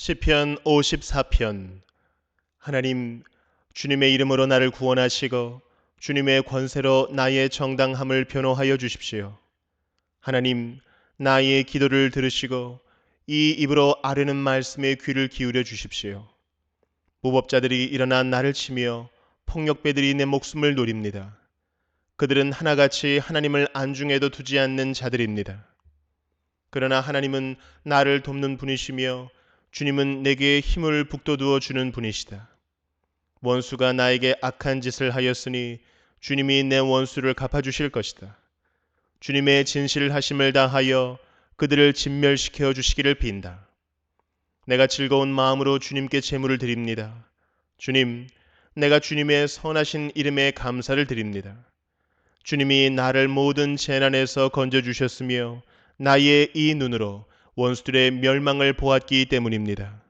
시편 54편 하나님 주님의 이름으로 나를 구원하시고 주님의 권세로 나의 정당함을 변호하여 주십시오. 하나님 나의 기도를 들으시고 이 입으로 아뢰는 말씀에 귀를 기울여 주십시오. 무법자들이 일어나 나를 치며 폭력배들이 내 목숨을 노립니다. 그들은 하나같이 하나님을 안중에도 두지 않는 자들입니다. 그러나 하나님은 나를 돕는 분이시며 주님은 내게 힘을 북돋우어 주는 분이시다. 원수가 나에게 악한 짓을 하였으니 주님이 내 원수를 갚아주실 것이다. 주님의 진실하심을 다하여 그들을 진멸시켜 주시기를 빈다. 내가 즐거운 마음으로 주님께 제물을 드립니다. 주님, 내가 주님의 선하신 이름에 감사를 드립니다. 주님이 나를 모든 재난에서 건져 주셨으며 나의 이 눈으로 원수들의 멸망을 보았기 때문입니다.